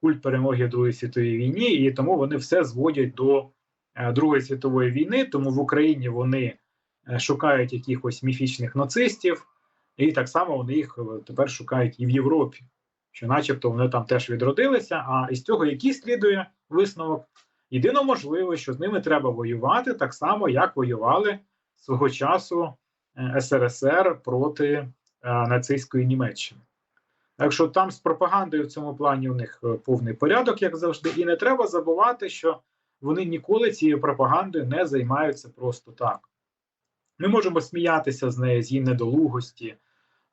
культ перемоги в Другій світовій війні, і тому вони все зводять до е, Другої світової війни. Тому в Україні вони е, шукають якихось міфічних нацистів, і так само вони їх е, тепер шукають і в Європі, що, начебто, вони там теж відродилися. А із цього який слідує висновок? Єдино можливо, що з ними треба воювати так само, як воювали свого часу СРСР проти нацистської Німеччини. Так що там з пропагандою в цьому плані у них е, повний порядок, як завжди, і не треба забувати, що вони ніколи цією пропагандою не займаються просто так. Ми можемо сміятися з неї, з її недолугості,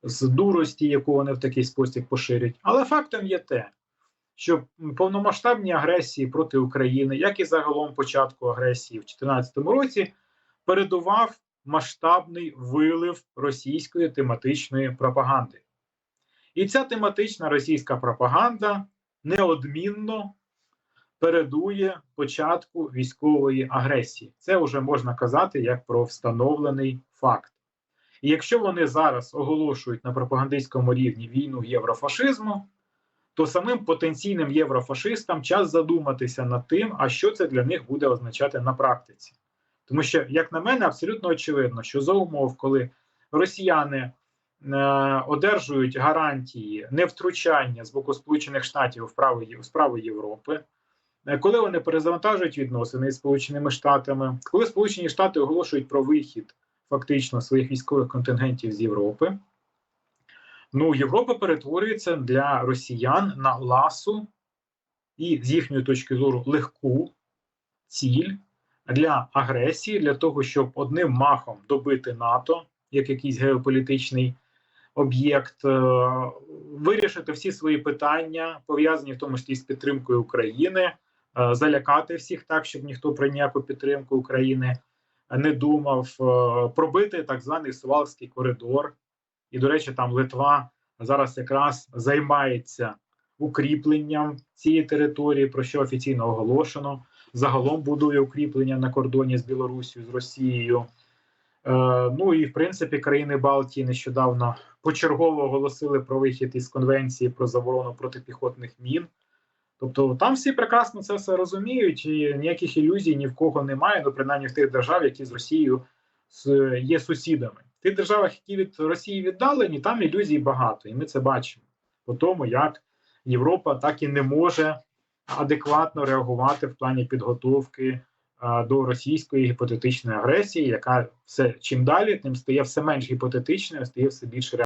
з дурості, яку вони в такий спосіб поширюють. Але фактом є те, що повномасштабні агресії проти України, як і загалом початку агресії в 2014 році, передував масштабний вилив російської тематичної пропаганди. І ця тематична російська пропаганда неодмінно передує початку військової агресії. Це вже можна казати як про встановлений факт. І якщо вони зараз оголошують на пропагандистському рівні війну єврофашизму, то самим потенційним єврофашистам час задуматися над тим, а що це для них буде означати на практиці. Тому що, як на мене, абсолютно очевидно, що за умов, коли росіяни одержують гарантії невтручання з боку Сполучених Штатів у справи, у справи Європи, е, коли вони перезавантажують відносини з Сполученими Штатами, коли Сполучені Штати оголошують про вихід фактично своїх військових контингентів з Європи, ну Європа перетворюється для росіян на ласу і з їхньої точки зору легку ціль для агресії, для того, щоб одним махом добити НАТО як якийсь геополітичний об'єкт, е, вирішити всі свої питання, пов'язані в тому числі з підтримкою України, е, залякати всіх так, щоб ніхто про ніяку підтримку України не думав, е, пробити так званий Сувалський коридор. І, до речі, там Литва зараз якраз займається укріпленням цієї території, про що офіційно оголошено. Загалом будує укріплення на кордоні з Білорусію, з Росією. Е, ну і в принципі країни Балтії нещодавно почергово оголосили про вихід із конвенції про заборону протипіхотних мін. Тобто там всі прекрасно це все розуміють, і ніяких ілюзій ні в кого немає, ну принаймні в тих держав, які з Росією є сусідами. В тих державах, які від Росії віддалені, там ілюзій багато, і ми це бачимо по тому, як Європа так і не може адекватно реагувати в плані підготовки до російської гіпотетичної агресії, яка все чим далі, тим стає все менш гіпотетичною, стає все більш реальною.